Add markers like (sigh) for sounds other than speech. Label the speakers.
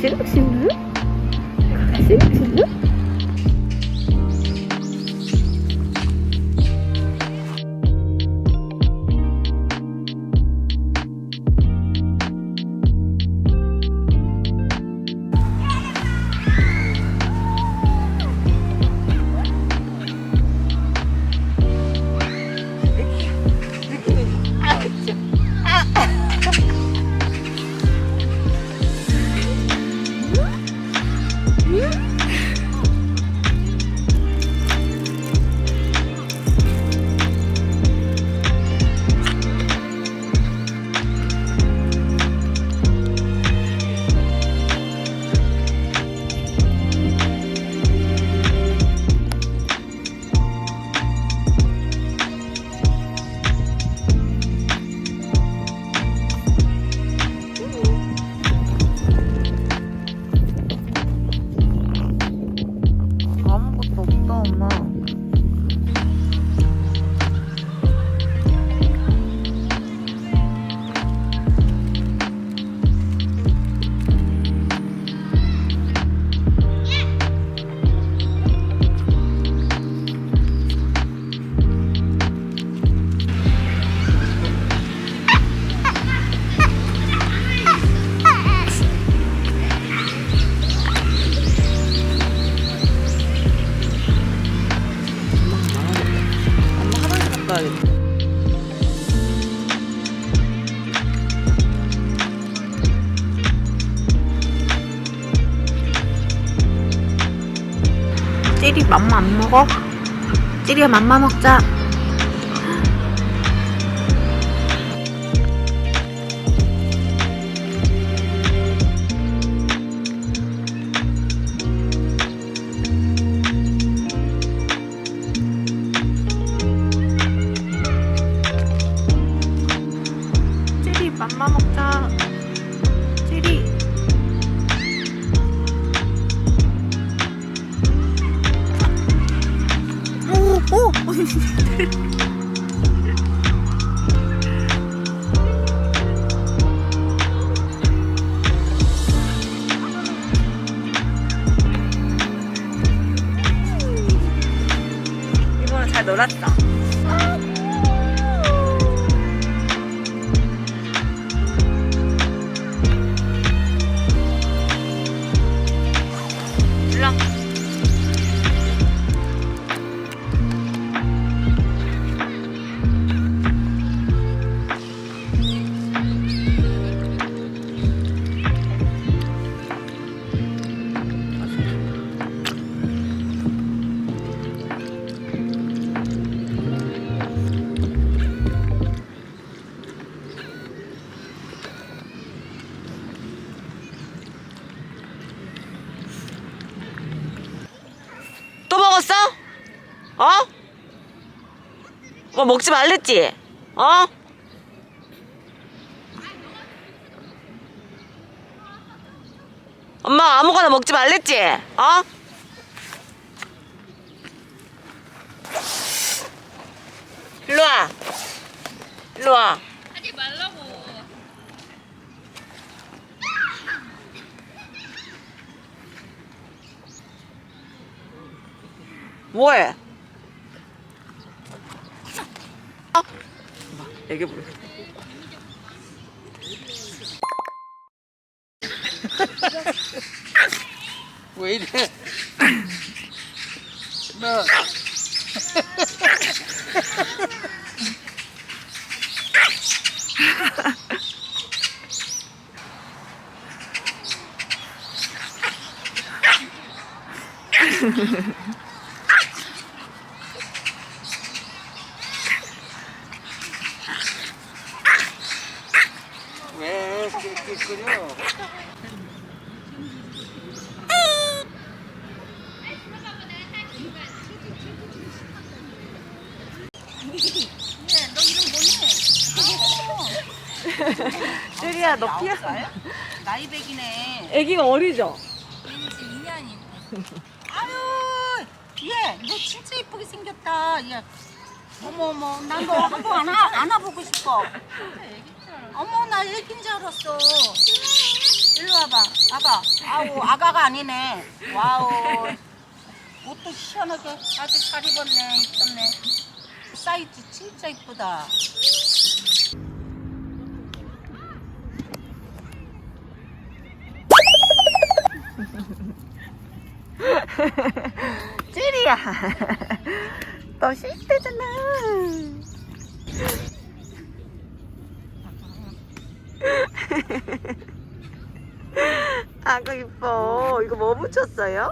Speaker 1: 가시락실 와야겠다 찌리 맘마 안 먹어? 찌리야 맘마 먹자 놀았어. 어? 뭐 먹지 말랬지? 어? 엄마 아무거나 먹지 말랬지? 어? 일로 와. 일로 와.
Speaker 2: 하지 말라고.
Speaker 1: 뭐해? 어? 애기 부르.
Speaker 3: 왜 이래? 나
Speaker 1: 쭈리야 너 피야.
Speaker 2: 나이 백이네.
Speaker 1: 애기가 어리죠?
Speaker 2: 얘는 지금 2년이. 아유, 얘, 너 진짜 이쁘게 생겼다. 얘. 어머 어머, 난 너 한 번 안아 안아보고 싶어. 어머, 나 애기인 줄 알았어. 일로 와봐. 아가. 아우, 아가가 아니네. 와우. 옷도 시원하게 아주 잘 입었네. 입었네. 사이즈 진짜 이쁘다.
Speaker 1: 찌리야. 너 실패잖아. (laughs) 아그 이뻐. 이거 뭐 붙였어요?